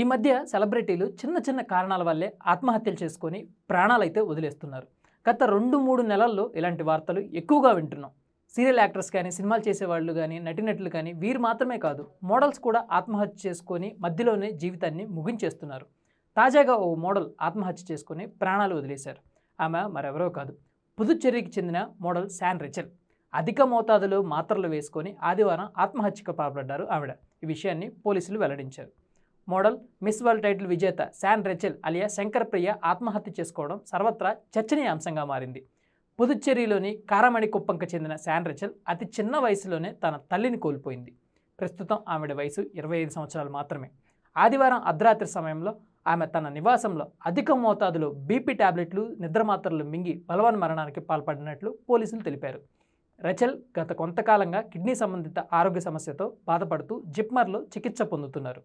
ఈ మధ్య సెలబ్రిటీలు చిన్న చిన్న కారణాల వల్లే ఆత్మహత్యలు చేసుకొని ప్రాణాలైతే వదిలేస్తున్నారు. గత రెండు మూడు నెలల్లో ఇలాంటి వార్తలు ఎక్కువగా వింటున్నాం. సీరియల్ యాక్టర్స్ కానీ సినిమాలు చేసేవాళ్ళు కానీ నటినటులు కానీ వీరు మాత్రమే కాదు మోడల్స్ కూడా ఆత్మహత్య చేసుకొని మధ్యలోనే జీవితాన్ని ముగించేస్తున్నారు. తాజాగా ఓ మోడల్ ఆత్మహత్య చేసుకొని ప్రాణాలు వదిలేశారు. ఆమె మరెవరో కాదు పుదుచ్చేరికి చెందిన మోడల్ శాన్ రిచల్. అధిక మోతాదులో మాత్రలు వేసుకొని ఆదివారం ఆత్మహత్యకు పాల్పడ్డారు ఆవిడ. ఈ విషయాన్ని పోలీసులు వెల్లడించారు. మోడల్ మిస్ వరల్డ్ టైటిల్ విజేత శాన్ రెచెల్ అలియా శంకర్ ప్రియ ఆత్మహత్య చేసుకోవడం సర్వత్రా చర్చనీయాంశంగా మారింది. పుదుచ్చేరిలోని కారమణి కుప్పంకు చెందిన శాన్ రెచెల్ అతి చిన్న వయసులోనే తన తల్లిని కోల్పోయింది. ప్రస్తుతం ఆవిడ వయసు ఇరవై ఐదు సంవత్సరాలు మాత్రమే. ఆదివారం అర్ధరాత్రి సమయంలో ఆమె తన నివాసంలో అధిక మోతాదులో బీపీ టాబ్లెట్లు నిద్రమాత్రలు మింగి బలవన్ మరణానికి పాల్పడినట్లు పోలీసులు తెలిపారు. రచెల్ గత కొంతకాలంగా కిడ్నీ సంబంధిత ఆరోగ్య సమస్యతో బాధపడుతూ జిప్మర్లో చికిత్స పొందుతున్నారు.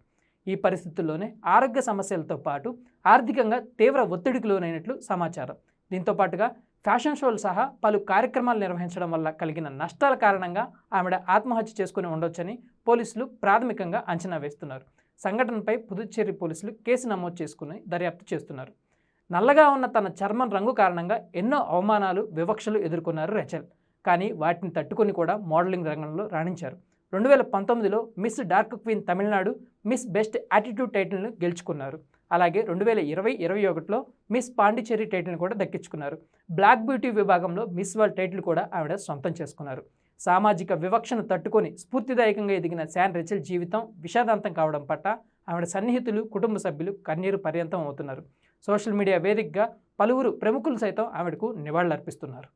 ఈ పరిస్థితుల్లోనే ఆరోగ్య సమస్యలతో పాటు ఆర్థికంగా తీవ్ర ఒత్తిడికి లోనైనట్లు సమాచారం. దీంతో పాటుగా ఫ్యాషన్ షోలు సహా పలు కార్యక్రమాలు నిర్వహించడం వల్ల కలిగిన నష్టాల కారణంగా ఆవిడ ఆత్మహత్య చేసుకుని ఉండొచ్చని పోలీసులు ప్రాథమికంగా అంచనా వేస్తున్నారు. సంఘటనపై పుదుచ్చేరి పోలీసులు కేసు నమోదు చేసుకుని దర్యాప్తు చేస్తున్నారు. నల్లగా ఉన్న తన చర్మం రంగు కారణంగా ఎన్నో అవమానాలు వివక్షలు ఎదుర్కొన్నారు రచల్. కానీ వాటిని తట్టుకొని కూడా మోడలింగ్ రంగంలో రాణించారు. రెండు వేల పంతొమ్మిదిలో Miss Dark Queen Tamil Nadu Miss best attitude టైటిల్ను గెలుచుకున్నారు. అలాగే రెండు వేల ఇరవై ఇరవై ఒకటిలో మిస్ పాండిచేరి టైటిల్ని కూడా దక్కించుకున్నారు. బ్లాక్ బ్యూటీ విభాగంలో మిస్ వరల్డ్ టైటిల్ కూడా ఆవిడ సొంతం చేసుకున్నారు. సామాజిక వివక్షను తట్టుకొని స్ఫూర్తిదాయకంగా ఎదిగిన శాన్ రెచల్ జీవితం విషాదాంతం కావడం పట్ల ఆవిడ సన్నిహితులు కుటుంబ సభ్యులు కన్నీరు పర్యంతం అవుతున్నారు. సోషల్ మీడియా వేదికగా పలువురు ప్రముఖులు సైతం ఆవిడకు నివాళులర్పిస్తున్నారు.